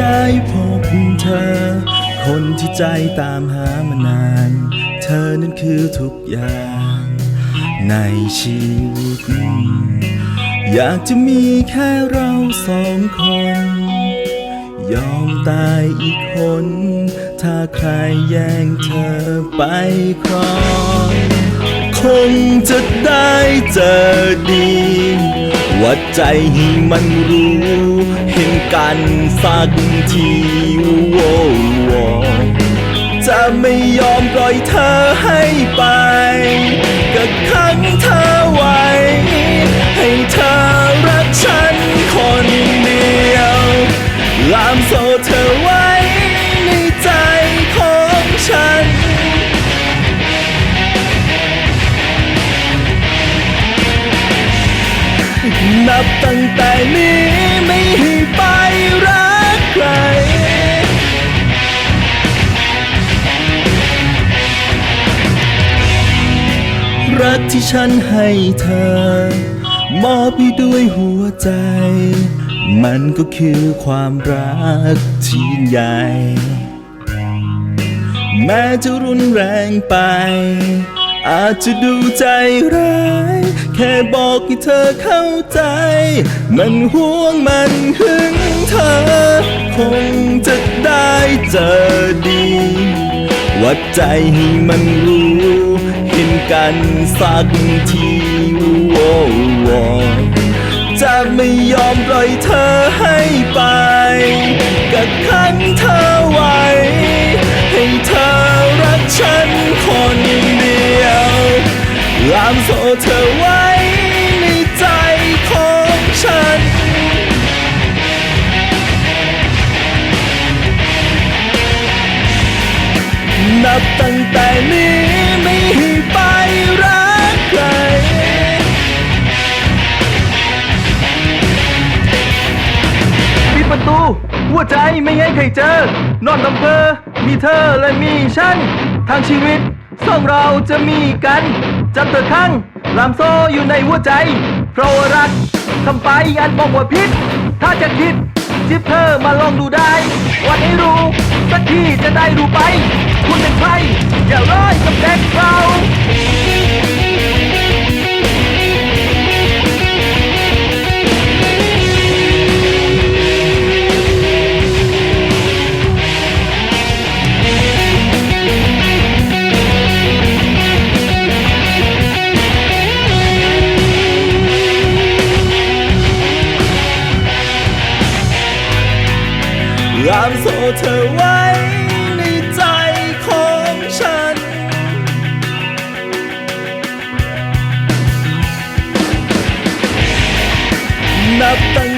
ได้พบเธอ คนที่ใจตามหามานาน เธอนั้นคือทุกอย่างในชีวิต อยากจะมีแค่เราสองคน ยอมตายอีกคน ถ้าใครแย่งเธอไปครองคงจะได้เจอดีว่าใจให้มันรู้เห กันสักทีววจะไม่ยอมปล่อยเธอให้ไปก็ขังเธอไว้ ให้เธอรักฉันคนเดียวลามโซเธอไว้ในใจของฉันนับตั้งแต่นี้ รักที่ฉันให้เธอ มอบไปด้วยหัวใจ มันก็คือความรักที่ใหญ่ แม้จะรุนแรงไป อาจจะดูใจร้าย แค่บอกให้เธอเข้าใจ มันห่วงมันหึงเธอ คงจะได้เจอดีว่าใจให้มันรู้เห็น กันสักทีโว้วจะไม่ยอมปล่อยเธอให้ไปก็ขังเธอ ประตู หัวใจไม่ให้ใครเจอ นอนอำเภอมีเธอและมีฉัน ทางชีวิตสองเราจะมีกันจำเธอครั้งลามโซ่อยู่ในหัวใจ เพราะรักทำไปอันบอกว่าพิษ ถ้าจะคิดจิบเธอมาลองดูได้ วันให้รู้ สักทีจะได้รู้ไป คุณเป็นใครอย่าร้อยกับเด็กเรา ยามโซเธอไว้ในใจของฉัน นับตั้ง